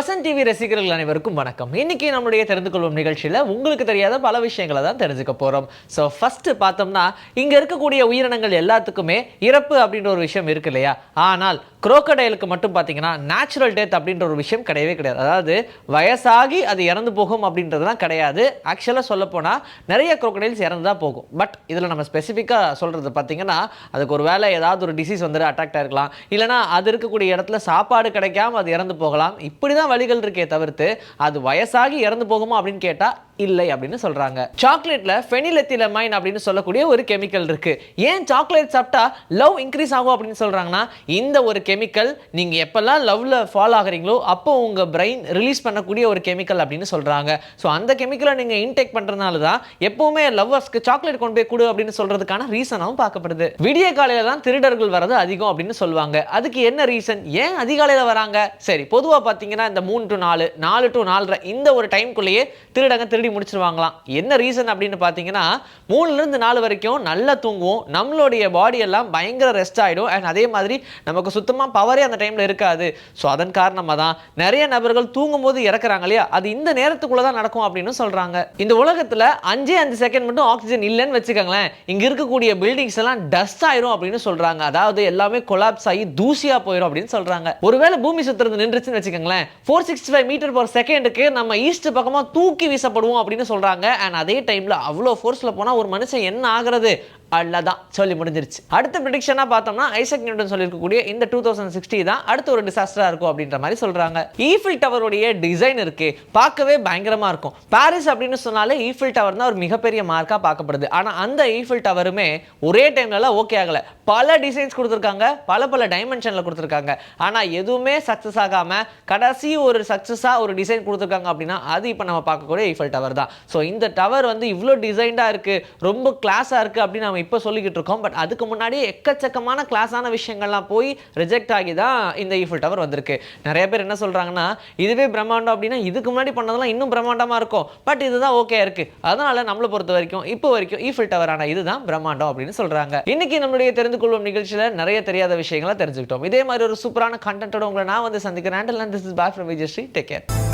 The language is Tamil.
வசன் டிவி ரசிகர்கள் அனைவருக்கும் வணக்கம். இன்னைக்கு நம்மளுடைய தெரிந்து கொள்வோம் நிகழ்ச்சியில் உங்களுக்கு தெரியாத பல விஷயங்களை தான் தெரிஞ்சுக்க போகிறோம் ஸோ ஃபர்ஸ்ட் பார்த்தோம்னா இங்கே இருக்கக்கூடிய உயிரினங்கள் எல்லாத்துக்குமே இறப்பு அப்படின்ற ஒரு விஷயம் இருக்கு இல்லையா? ஆனால் குரோக்கடைலுக்கு மட்டும் பார்த்தீங்கன்னா நேச்சுரல் டெத் அப்படின்ற ஒரு விஷயம் கிடையவே கிடையாது. அதாவது வயசாகி அது இறந்து போகும் அப்படின்றதுலாம் கிடையாது. ஆக்சுவலாக சொல்லப்போனால் நிறைய குரோக்கடைல்ஸ் இறந்து தான் போகும். பட் இதில் நம்ம ஸ்பெசிஃபிக்காக சொல்கிறது பார்த்தீங்கன்னா அதுக்கு ஒரு வேலை ஏதாவது ஒரு டிசீஸ் வந்து அட்டாக்ட் ஆகிருக்கலாம் இல்லைனா அது இருக்கக்கூடிய இடத்துல சாப்பாடு கிடைக்காம அது இறந்து போகலாம். இப்படி தான் வழிகள் இருக்கே தவிர்த்து அது வயசாகி இறந்து போகுமா அப்படின்னு கேட்டால் இல்லை அப்படின்னு சொல்கிறாங்க சாக்லேட்டில் ஃபெனிலெத்திலமைன் அப்படின்னு சொல்லக்கூடிய ஒரு கெமிக்கல் இருக்குது ஏன் சாக்லேட் சாப்பிட்டா லவ் இன்க்ரீஸ் ஆகும் அப்படின்னு சொல்கிறாங்கன்னா இந்த ஒரு கெமிக்கல் நீங்கள் எப்போல்லாம் லவ்வில் ஃபால் ஆகுறீங்களோ அப்போ உங்கள் பிரெயின் ரிலீஸ் பண்ணக்கூடிய ஒரு கெமிக்கல் அப்படின்னு சொல்கிறாங்க ஸோ அந்த கெமிக்கலை நீங்கள் இன்டேக் பண்ணுறதுனால தான் எப்போவுமே லவ்வர்ஸ்க்கு சாக்லேட் கொண்டு போய் கொடு அப்படின்னு சொல்கிறதுக்கான ரீசனாகவும் பார்க்கப்படுது. விடிய காலையில் தான் திருடர்கள் வரது அதிகம் அப்படின்னு சொல்லுவாங்க. அதுக்கு என்ன ரீசன் ஏன் அதிகாலையில் வராங்க? சரி பொதுவாக பார்த்தீங்கன்னா இந்த மூணு டு நாலு நாலு டு நாலரை இந்த ஒரு டைம்குள்ளேயே திருடங்க திருடி முடிச்சிருவாங்களாம். என்ன ரீசன் அப்படின்னு பார்த்தீங்கன்னா மூணுலேருந்து நாலு வரைக்கும் நல்லா தூங்குவோம். நம்மளுடைய பாடி எல்லாம் பயங்கர ரெஸ்ட் ஆகிடும் அண்ட் அதே மாதிரி நமக்கு சுத்தமாக பவரே அந்த டைமில் இருக்காது. ஸோ அதன் காரணமாக தான் நிறைய நபர்கள் தூங்கும் போது இறக்குறாங்க இல்லையா? அது இந்த நேரத்துக்குள்ளே தான் நடக்கும் அப்படின்னு சொல்கிறாங்க இந்த உலகத்தில் அஞ்சே அஞ்சு செகண்ட் மட்டும் ஆக்சிஜன் இல்லைன்னு வச்சுக்கோங்களேன். இங்கே இருக்கக்கூடிய பில்டிங்ஸ் எல்லாம் டஸ்ட் ஆயிரும் அப்படின்னு சொல்கிறாங்க அதாவது எல்லாமே கொலாப்ஸ் ஆகி தூசியாக போயிடும் அப்படின்னு சொல்கிறாங்க ஒருவேளை பூமி சுத்துறது நின்றுச்சுன்னு வச்சுக்கோங்களேன். Four sixty five metre per செகண்டுக்கு நம்ம ஈஸ்ட் பக்கமாக தூக்கி வீசப்படுவோம் அப்படின்னு சொல்கிறாங்க அண்ட் அதே டைமில் அவ்வளோ ஃபோர்ஸில் போனால் ஒரு மனுஷன் என்ன ஆகிறது? அவ்வளோதான் சொல்லி முடிஞ்சிருச்சு. அடுத்த ப்ரிடிக்ஷனாக பார்த்தோம்னா ஐசக் நியூட்டன் சொல்லியிருக்கக்கூடிய இந்த டூ தௌசண்ட் சிக்ஸ்டி தான் அடுத்த ஒரு டிசாஸ்டராக இருக்கும் அப்படின்ற மாதிரி சொல்கிறாங்க ஈஃபில் டவருடைய டிசைன் இருக்கு பார்க்கவே பயங்கரமாக இருக்கும். பாரிஸ் அப்படின்னு சொன்னாலே ஈஃபில் டவர் தான் ஒரு மிகப்பெரிய மார்க்காக பார்க்கப்படுது. ஆனால் அந்த ஈஃபில் டவருமே ஒரே டைம்லலாம் ஓகே ஆகலை. பல டிசைன்ஸ் கொடுத்துருக்காங்க பல பல டைமென்ஷனில் கொடுத்துருக்காங்க. ஆனால் எதுவுமே சக்ஸஸ் ஆகாமல் கடைசி ஒரு சக்ஸஸாக ஒரு டிசைன் கொடுத்துருக்காங்க அப்படின்னா அது இப்போ நம்ம பார்க்கக்கூடிய ஈஃபில் டவர் தான். ஸோ இந்த டவர் வந்து இவ்வளோ டிசைன்டாக இருக்குது ரொம்ப கிளாஸாக இருக்குது அப்படின்னு நம்ம இப்போ சொல்லிக்கிட்டு இருக்கோம். பட் அதுக்கு முன்னாடி எக்கச்சக்கமான கிளாஸான விஷயங்கள்லாம் போய் ரிஜெக்ட் ஆகி தான் இந்த ஈஃபில் டவர் வந்திருக்கு. நிறைய பேர் என்ன சொல்கிறாங்கன்னா இதுவே பிரம்மாண்டம் அப்படின்னா இதுக்கு முன்னாடி பண்ணதெல்லாம் இன்னும் பிரம்மாண்டமாக இருக்கும். பட் இதுதான் ஓகே இருக்கு. அதனால நம்மளை பொறுத்த வரைக்கும் இப்போ வரைக்கும் ஈஃபில் டவர் ஆனால் இதுதான் பிரம்மாண்டம் அப்படின்னு சொல்கிறாங்க இன்னைக்கு நம்மளுடைய தெரிந்து கொள்வோம் நிகழ்ச்சியில் நிறைய தெரியாத விஷயங்களை தெரிஞ்சுக்கிட்டோம். இதே மாதிரி ஒரு சூப்பரான கண்டென்ட்டோட உங்களை நான் வந்து சந்திக்கிறேன். This is boy from Vijayasri take care